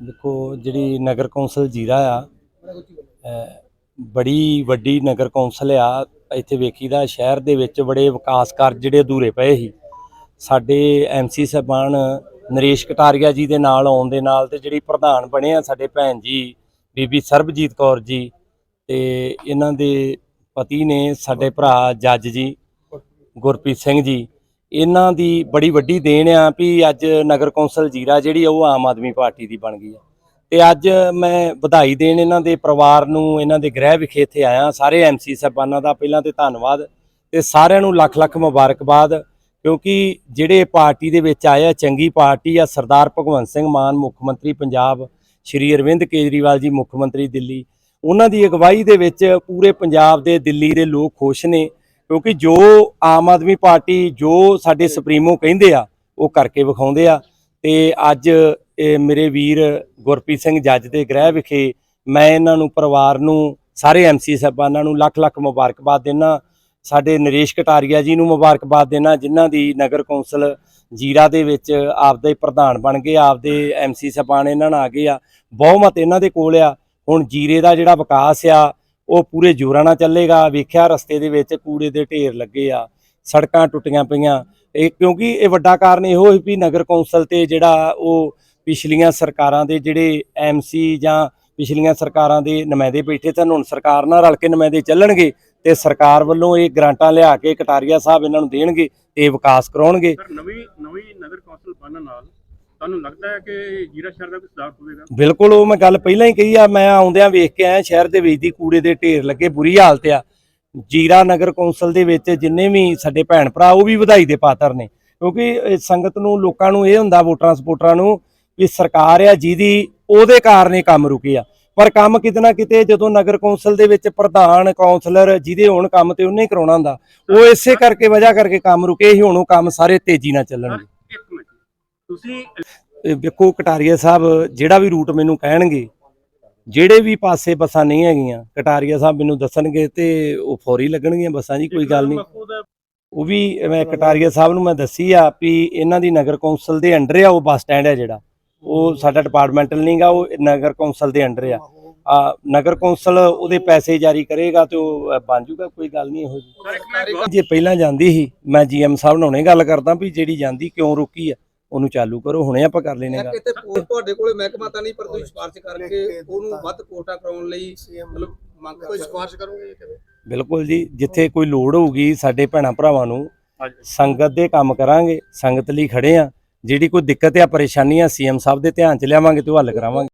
ਦੇਖੋ ਜਿਹੜੀ ਨਗਰ ਕੌਂਸਲ ਜੀਰਾ ਆ ਬੜੀ ਵੱਡੀ ਨਗਰ ਕੌਂਸਲ ਆ, ਇੱਥੇ ਵੇਖੀਦਾ ਸ਼ਹਿਰ ਦੇ ਵਿੱਚ ਬੜੇ ਵਿਕਾਸ ਕਾਰਜ ਜਿਹੜੇ ਅਧੂਰੇ ਪਏ ਸੀ। ਸਾਡੇ ਐਮਸੀ ਸਾਹਿਬਾਨ ਨਰੇਸ਼ ਕਟਾਰੀਆ ਜੀ ਦੇ ਨਾਲ ਆਉਣ ਦੇ ਨਾਲ ਤੇ ਜਿਹੜੀ ਪ੍ਰਧਾਨ ਬਣੇ ਆ ਸਾਡੇ ਭੈਣ ਜੀ, ਬੀਬੀ ਸਰਬਜੀਤ ਕੌਰ ਜੀ ਤੇ ਇਹਨਾਂ ਦੇ ਪਤੀ ਨੇ ਸਾਡੇ ਭਰਾ ਜੱਜ ਜੀ, ਗੁਰਪ੍ਰੀਤ ਸਿੰਘ ਜੀ। ਇਹਨਾਂ ਦੀ ਬੜੀ ਵੱਡੀ ਦੇਣ ਆ ਵੀ ਅੱਜ ਨਗਰ ਕੌਂਸਲ ਜੀਰਾ ਜਿਹੜੀ ਆ, ਉਹ ਆਮ ਆਦਮੀ ਪਾਰਟੀ ਦੀ ਬਣ ਗਈ ਆ। ਤੇ ਅੱਜ ਮੈਂ ਵਧਾਈ ਦੇਣ ਇਹਨਾਂ ਦੇ ਪਰਿਵਾਰ ਨੂੰ, ਇਹਨਾਂ ਦੇ ਗ੍ਰਹਿ ਵਿਖੇ ਇੱਥੇ ਆਇਆ ਸਾਰੇ ਐਮਸੀ ਸਾਹਿਬਾਨਾਂ ਦਾ ਪਹਿਲਾਂ ਤੇ ਧੰਨਵਾਦ ਤੇ ਸਾਰਿਆਂ ਨੂੰ ਲੱਖ ਲੱਖ ਮੁਬਾਰਕਬਾਦ, ਕਿਉਂਕਿ ਜਿਹੜੇ ਪਾਰਟੀ ਦੇ ਵਿੱਚ ਆਏ ਆ, ਚੰਗੀ ਪਾਰਟੀ ਆ, ਸਰਦਾਰ ਭਗਵੰਤ ਸਿੰਘ ਮਾਨ, ਮੁੱਖ ਮੰਤਰੀ ਪੰਜਾਬ, ਸ਼੍ਰੀ ਅਰਵਿੰਦ ਕੇਜਰੀਵਾਲ ਜੀ, ਮੁੱਖ ਮੰਤਰੀ ਦਿੱਲੀ, ਉਹਨਾਂ ਦੀ ਅਗਵਾਈ ਦੇ ਵਿੱਚ ਪੂਰੇ ਪੰਜਾਬ ਦੇ ਦਿੱਲੀ ਦੇ ਲੋਕ ਖੁਸ਼ ਨੇ। ਕਿਉਂਕਿ ਜੋ ਆਮ ਆਦਮੀ ਪਾਰਟੀ ਜੋ ਸਾਡੇ ਸੁਪਰੀਮੋ ਕਹਿੰਦੇ ਆ, ਉਹ ਕਰਕੇ ਵਿਖਾਉਂਦੇ ਆ। ਤੇ ਅੱਜ ਮੇਰੇ ਵੀਰ ਗੁਰਪ੍ਰੀਤ ਸਿੰਘ ਜੱਜ ਦੇ ਗ੍ਰਹਿ ਵਿਖੇ ਮੈਂ ਇਹਨਾਂ ਨੂੰ ਪਰਿਵਾਰ ਨੂੰ, ਸਾਰੇ ਐਮਸੀ ਸਾਹਿਬਾਨਾਂ ਨੂੰ ਲੱਖ ਲੱਖ ਮੁਬਾਰਕਬਾਦ ਦੇਣਾ ਸਾਡੇ ਨਰੇਸ਼ ਕਟਾਰੀਆ ਜੀ ਨੂੰ ਮੁਬਾਰਕਬਾਦ ਦੇਣਾ ਜਿਨ੍ਹਾਂ ਦੀ ਨਗਰ ਕੌਂਸਲ ਜੀਰਾ ਦੇ ਵਿੱਚ ਆਪਦੇ ਪ੍ਰਧਾਨ ਬਣ ਗਏ, ਆਪਦੇ ਐਮਸੀ ਸਾਹਿਬਾਨ ਇਹਨਾਂ ਨਾਲ ਆ ਗਏ ਆ। ਬਹੁਮਤ ਇਹਨਾਂ ਦੇ ਕੋਲ ਆ। ਹੁਣ ਜੀਰੇ ਦਾ ਜਿਹੜਾ ਵਿਕਾਸ ਆ ਉਹ ਪੂਰੇ ਜੋਰਾਂ ਨਾਲ ਚੱਲੇਗਾ। ਵੇਖਿਆ ਰਸਤੇ ਦੇ ਵਿੱਚ ਕੂੜੇ ਦੇ ਢੇਰ ਲੱਗੇ ਆ, ਸੜਕਾਂ ਟੁੱਟੀਆਂ ਪਈਆਂ। ਇਹ ਕਿਉਂਕਿ ਇਹ ਵੱਡਾ ਕਾਰਨ ਇਹੋ ਹੈ ਵੀ ਨਗਰ ਕੌਂਸਲ ਤੇ ਜਿਹੜਾ ਉਹ ਪਿਛਲੀਆਂ ਸਰਕਾਰਾਂ ਦੇ ਜਿਹੜੇ ਐਮਸੀ ਜਾਂ ਪਿਛਲੀਆਂ ਸਰਕਾਰਾਂ ਦੇ ਨੁਮਾਇੰਦੇ ਬੈਠੇ ਸਨ, ਹੁਣ ਸਰਕਾਰ ਨਾਲ ਰਲ ਕੇ ਨੁਮਾਇੰਦੇ ਚੱਲਣਗੇ ਤੇ ਸਰਕਾਰ ਵੱਲੋਂ ਇਹ ਗ੍ਰਾਂਟਾਂ ਲਿਆ ਕੇ ਕਟਾਰੀਆ ਸਾਹਿਬ ਇਹਨਾਂ ਨੂੰ ਦੇਣਗੇ ਤੇ ਵਿਕਾਸ ਕਰਾਉਣਗੇ। ਨਵੀਂ ਨਵੀਂ ਨਗਰ ਕੌਂਸਲ ਬਣਨ ਨਾਲ ਤੁਹਾਨੂੰ ਲੱਗਦਾ ਹੈ ਕਿ ਜੀਰਾ ਸ਼ਹਿਰ ਦਾ ਕੋਈ ਸੁਧਾਰ ਹੋਵੇਗਾ? ਬਿਲਕੁਲ, ਉਹ ਮੈਂ ਗੱਲ ਪਹਿਲਾਂ ਹੀ ਕਹੀ ਆ, ਮੈਂ ਆਉਂਦਿਆਂ ਵੇਖ ਕੇ ਆਇਆ, ਸ਼ਹਿਰ ਦੇ ਵਿੱਚ ਦੀ ਕੂੜੇ ਦੇ ਢੇਰ ਲੱਗੇ, ਬੁਰੀ ਹਾਲਤ ਆ। ਜੀਰਾ ਨਗਰ ਕੌਂਸਲ ਦੇ ਵਿੱਚ ਜਿੰਨੇ ਵੀ ਸਾਡੇ ਭੈਣ ਭਰਾ, ਉਹ ਵੀ ਵਧਾਈ ਦੇ ਪਾਤਰ ਨੇ। ਕਿਉਂਕਿ ਸੰਗਤ ਨੂੰ, ਲੋਕਾਂ ਨੂੰ ਇਹ ਹੁੰਦਾ, ਵੋਟਰਾਂ ਸਪੋਰਟਰਾਂ ਨੂੰ, ਵੀ ਸਰਕਾਰ ਆ ਜਿਹਦੀ, ਉਹਦੇ ਕਾਰਨ ਹੀ ਕੰਮ ਰੁਕੇ ਆ। ਪਰ ਕੰਮ ਕਿਤੇ ਨਾ ਕਿਤੇ, ਜਦੋਂ ਨਗਰ ਕੌਂਸਲ ਦੇ ਵਿੱਚ ਪ੍ਰਧਾਨ, ਕੌਂਸਲਰ ਜਿਹਦੇ ਹੋਣ ਕੰਮ ਤੇ ਉਹਨੇ ਕਰਾਉਣਾ ਹੁੰਦਾ, ਉਹ ਇਸੇ ਕਰਕੇ, ਵਜ੍ਹਾ ਕਰਕੇ ਕੰਮ ਰੁਕੇ ਹੀ ਹੁਣ ਉਹ ਕੰਮ ਸਾਰੇ ਤੇਜ਼ੀ ਨਾਲ ਚੱਲਣਗੇ। ਤੁਸੀਂ ਵੇਖੋ ਕਟਾਰੀਆ ਸਾਹਿਬ ਜਿਹੜਾ ਵੀ ਰੂਟ ਮੈਨੂੰ ਕਹਿਣਗੇ ਜਿਹੜੇ ਵੀ ਪਾਸੇ ਬੱਸਾਂ ਨਹੀਂ ਹੈਗੀਆਂ ਕਟਾਰੀਆ ਸਾਹਿਬ ਮੈਨੂੰ ਦੱਸਣਗੇ ਤੇ ਉਹ ਫੌਰੀ ਲੱਗਣਗੀਆਂ ਬੱਸਾਂ ਜੀ ਕੋਈ ਗੱਲ ਨਹੀਂ। ਉਹ ਵੀ ਮੈਂ ਕਟਾਰੀਆ ਸਾਹਿਬ ਨੂੰ ਮੈਂ ਦੱਸੀ ਆ ਵੀ ਇਹਨਾਂ ਦੀ ਨਗਰ ਕੌਂਸਲ ਦੇ ਅੰਡਰ ਆ ਉਹ ਬੱਸ ਸਟੈਂਡ ਹੈ ਜਿਹੜਾ। ਉਹ ਸਾਡਾ ਡਿਪਾਰਟਮੈਂਟਲ ਨਹੀਂਗਾ ਉਹ ਨਗਰ ਕੌਂਸਲ ਦੇ ਅੰਡਰ ਆ। ਆ ਨਗਰ ਕੌਂਸਲ ਉਹਦੇ ਪੈਸੇ ਜਾਰੀ ਕਰੇਗਾ ਤੇ ਉਹ ਬਣ ਜੂਗਾ ਕੋਈ ਗੱਲ ਨਹੀਂ ਇਹੋ ਜੇ ਪਹਿਲਾਂ ਜਾਂਦੀ ਸੀ ਮੈਂ ਜੀਐਮ ਸਾਹਿਬ ਨਾਲ ਹੁਣੇ ਗੱਲ ਕਰਦਾ ਵੀ ਜਿਹੜੀ ਜਾਂਦੀ ਕਿਉਂ ਰੁਕੀ ਆ। ਉਹਨੂੰ ਚਾਲੂ ਕਰੋ ਹੁਣੇ ਆਪਾਂ ਕਰ ਲੈਨੇ ਗੱਲ। ਕਿਤੇ ਪੋਸਟ ਤੁਹਾਡੇ ਕੋਲੇ ਮਹਿਕਮਾ ਤਾਂ ਨਹੀਂ ਪਰ ਤੁਸੀਂ ਸਿਫਾਰਿਸ਼ ਕਰਕੇ ਉਹਨੂੰ ਵੱਧ ਕੋਟਾ ਕਰਾਉਣ ਲਈ ਮਤਲਬ ਮੰਗ ਕੋਈ ਸਿਫਾਰਿਸ਼ ਕਰੋਗੇ ਕਿਵੇਂ? ਬਿਲਕੁਲ ਜੀ ਜਿੱਥੇ ਕੋਈ ਲੋੜ ਹੋਊਗੀ ਸਾਡੇ ਭੈਣਾਂ ਭਰਾਵਾਂ ਨੂੰ। ਸੰਗਤ ਦੇ ਕੰਮ ਕਰਾਂਗੇ ਸੰਗਤ ਲਈ ਖੜੇ ਆ। ਜਿਹੜੀ ਕੋਈ ਦਿੱਕਤ ਆ ਪਰੇਸ਼ਾਨੀ ਆ ਸੀਐਮ ਸਾਹਿਬ ਦੇ ਧਿਆਨ ਚ ਲਿਆਵਾਂਗੇ ਤੇ ਉਹ ਹੱਲ ਕਰਾਵਾਂਗੇ।